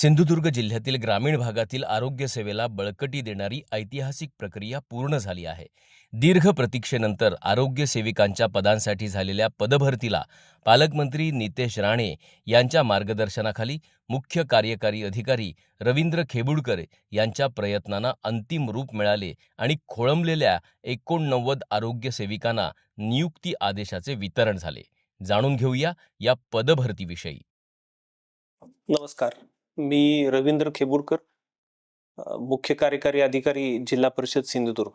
सिंधुदुर्ग जिल्ह्यातील ग्रामीण भागातील आरोग्य सेवेला बळकटी देणारी ऐतिहासिक प्रक्रिया पूर्ण झाली आहे. दीर्घ प्रतीक्षेनंतर आरोग्य सेविकांच्या पदांसाठी झालेल्या पदभरतीला पालकमंत्री नितेश राणे यांच्या मार्गदर्शनाखाली मुख्य कार्यकारी अधिकारी रवींद्र खेबुडकर यांच्या प्रयत्नांना अंतिम रूप मिळाले आणि खोळंबलेल्या एकोणनव्वद आरोग्य सेविकांना नियुक्ती आदेशाचे वितरण झाले. जाणून घेऊया या पदभरतीविषयी. नमस्कार. मी रवींद्र खेबूरकर मुख्य कार्यकारी अधिकारी जिल्हा परिषद सिंधुदुर्ग.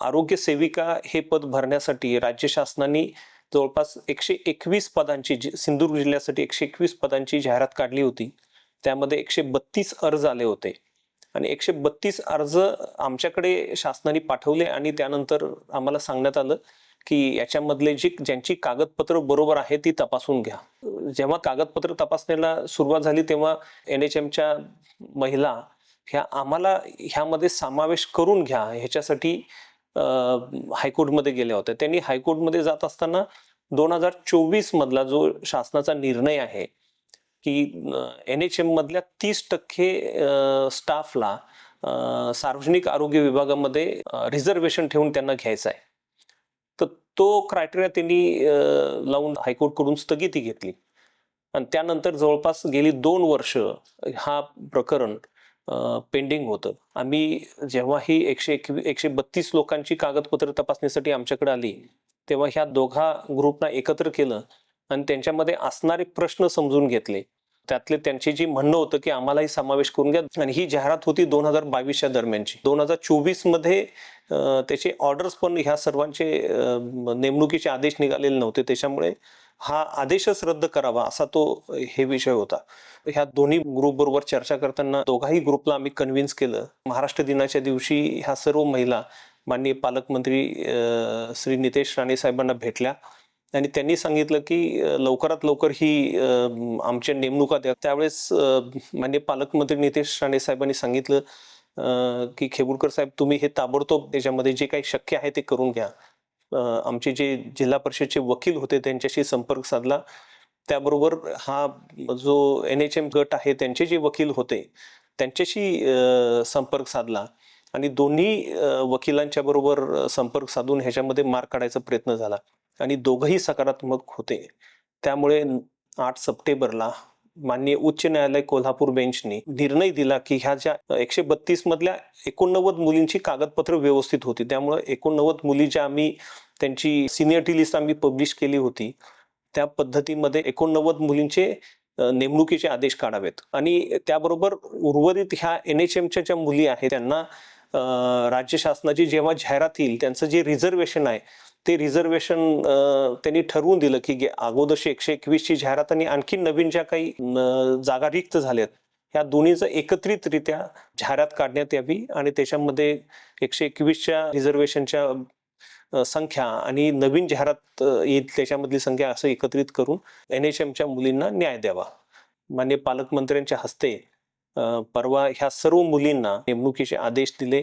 आरोग्य सेविका हे पद भरण्यासाठी राज्य शासनाने जवळपास एकशे एकवीस पदांची जी- सिंधुदुर्ग जिल्ह्यासाठी एकशे एकवीस पदांची जाहिरात काढली होती. त्यामध्ये एकशे बत्तीस अर्ज आले होते. आणि एकशे बत्तीस अर्ज आमच्याकडे शासनाने पाठवले आणि त्यानंतर आम्हाला सांगण्यात आलं की याच्यामधले जी ज्यांची कागदपत्र बरोबर आहे ती तपासून घ्या. जेव्हा कागदपत्र तपासण्याला सुरुवात झाली तेव्हा एन एच एमच्या महिला ह्या आम्हाला ह्यामध्ये समावेश करून घ्या. ह्याच्यासाठी हायकोर्टमध्ये गेल्या होत्या. त्यांनी हायकोर्टमध्ये जात असताना दोन हजार चोवीस मधला जो शासनाचा निर्णय आहे की एन एच एम मधल्या तीस टक्के स्टाफला सार्वजनिक आरोग्य विभागामध्ये रिझर्वेशन ठेवून त्यांना घ्यायचं आहे. तो क्रायटेरिया त्यांनी लावून हायकोर्टकडून स्थगिती घेतली. आणि त्यानंतर जवळपास गेली दोन वर्ष हा प्रकरण पेंडिंग होतं. आम्ही जेव्हा ही एकशे एकवी एकशे बत्तीस लोकांची कागदपत्र तपासणीसाठी आमच्याकडे आली तेव्हा ह्या दोघा ग्रुपना एकत्र केलं आणि त्यांच्यामध्ये असणारे प्रश्न समजून घेतले. त्यातले त्यांचे जी म्हणणं होतं की आम्हालाही समावेश करून घ्या. आणि ही जाहिरात होती दोन हजार बावीसच्या दरम्यानची. दोन हजार चोवीसमध्ये त्याचे ऑर्डर्स पण ह्या सर्वांचे नेमणुकीचे आदेश निघालेले नव्हते. त्याच्यामुळे हा आदेशच रद्द करावा असा तो हे विषय होता. ह्या दोन्ही ग्रुप बरोबर चर्चा करताना दोघाही ग्रुपला आम्ही कन्व्हिन्स केलं. महाराष्ट्र दिनाच्या दिवशी ह्या सर्व महिला माननीय पालकमंत्री श्री नितेश राणे साहेबांना भेटल्या. आणि त्यांनी सांगितलं की लवकरात लवकर ही अं, आमच्या नेमणुका द्या. त्यावेळेस मान्य माननीय पालकमंत्री नितेश राणे साहेबांनी सांगितलं की खेबुडकर साहेब तुम्ही हे ताबडतोब त्याच्यामध्ये जे काही शक्य आहे ते करून घ्या. आमचे जे जिल्हा परिषदचे वकील होते त्यांच्याशी संपर्क साधला. त्याबरोबर हा जो एन एच एम गट आहे त्यांचे जे वकील होते त्यांच्याशी अं, संपर्क साधला. आणि दोन्ही वकिलांच्या बरोबर संपर्क साधून ह्याच्यामध्ये मार्ग काढायचा प्रयत्न झाला. आणि दोघंही सकारात्मक होते. त्यामुळे आठ सप्टेंबरला माननीय उच्च न्यायालय कोल्हापूर बेंचने निर्णय दिला की ह्या ज्या एकशे बत्तीस मधल्या एकोणनव्वद मुलींची कागदपत्र व्यवस्थित होती. त्यामुळे एकोणनव्वद मुली ज्या आम्ही त्यांची सिनियरिटी लिस्ट आम्ही पब्लिश केली होती त्या पद्धतीमध्ये एकोणनव्वद मुलींचे नेमणुकीचे आदेश काढावेत. आणि त्याबरोबर उर्वरित ह्या एन एच एमच्या ज्या मुली आहेत त्यांना राज्य शासनाची जेव्हा जाहिरात येईल त्यांचं जे रिझर्वेशन आहे ते रिझर्वेशन त्यांनी ठरवून दिलं की अगोदरशी एकशे एकवीसची जाहिरात आणि आणखी नवीन ज्या काही जागा रिक्त झाल्यात ह्या दोन्हीचं एकत्रितरित्या जाहिरात काढण्यात यावी आणि त्याच्यामध्ये एकशे एकवीसच्या रिझर्वेशनच्या संख्या आणि नवीन जाहिरात येईल त्याच्यामधली संख्या असं एकत्रित करून एन एच एमच्या मुलींना न्याय द्यावा. मान्य पालकमंत्र्यांच्या हस्ते परवा ह्या सर्व मुलींना नेमणुकीचे आदेश दिले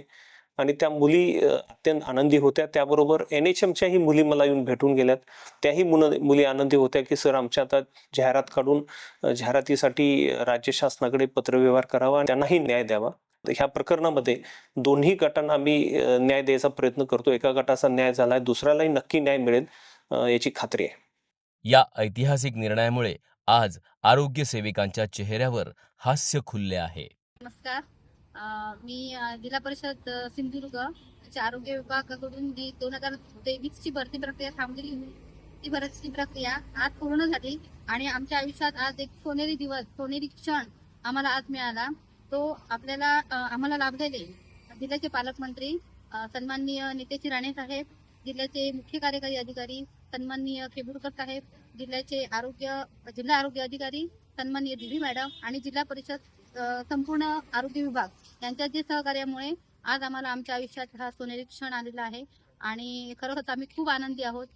आणि त्या मुली अत्यंत आनंदी होत्या. त्याबरोबर एन एच एमच्याही मुली मला येऊन भेटून गेल्यात. त्याही मुलं मुली आनंदी होत्या की सर आमच्या आता जाहिरात काढून जाहिरातीसाठी राज्य शासनाकडे पत्रव्यवहार करावा आणि त्यांनाही न्याय द्यावा. ह्या प्रकरणामध्ये दोन्ही गटांना आम्ही न्याय द्यायचा प्रयत्न करतो. एका गटाचा न्याय झालाय दुसऱ्यालाही नक्की न्याय मिळेल याची खात्री आहे. या ऐतिहासिक निर्णयामुळे आज आरोग्य सेविकांच्या चेहऱ्यावर हास्य खुलले आहे. नमस्कार. मी जिल्हा परिषद सिंधुदुर्ग आरोग्य विभागाकडून जी दोन हजार तेवीस ची भरती प्रक्रिया थांबलेली होती. ती भरती प्रक्रिया आज पूर्ण झाली आणि आमच्या आयुष्यात आज एक सोनेरी दिवस सोनेरी क्षण आम्हाला आज मिळाला. तो आपल्याला आम्हाला लाभलेले जिल्ह्याचे पालकमंत्री सन्माननीय नितेश राणे साहेब जिल्ह्याचे मुख्य कार्यकारी अधिकारी सन्माननीय खेबुडकर साहेब जिल्ह्याचे आरोग्य जिल्हा आरोग्य अधिकारी सन्माननीय दिवी मॅडम आणि जिल्हा परिषद संपूर्ण आरोग्य विभाग यांच्या जे सहकार्यामुळे आज आम्हाला आमच्या आयुष्यात हा सोनेरी क्षण आलेला आहे. आणि खरोखरच आम्ही खूप आनंदी आहोत.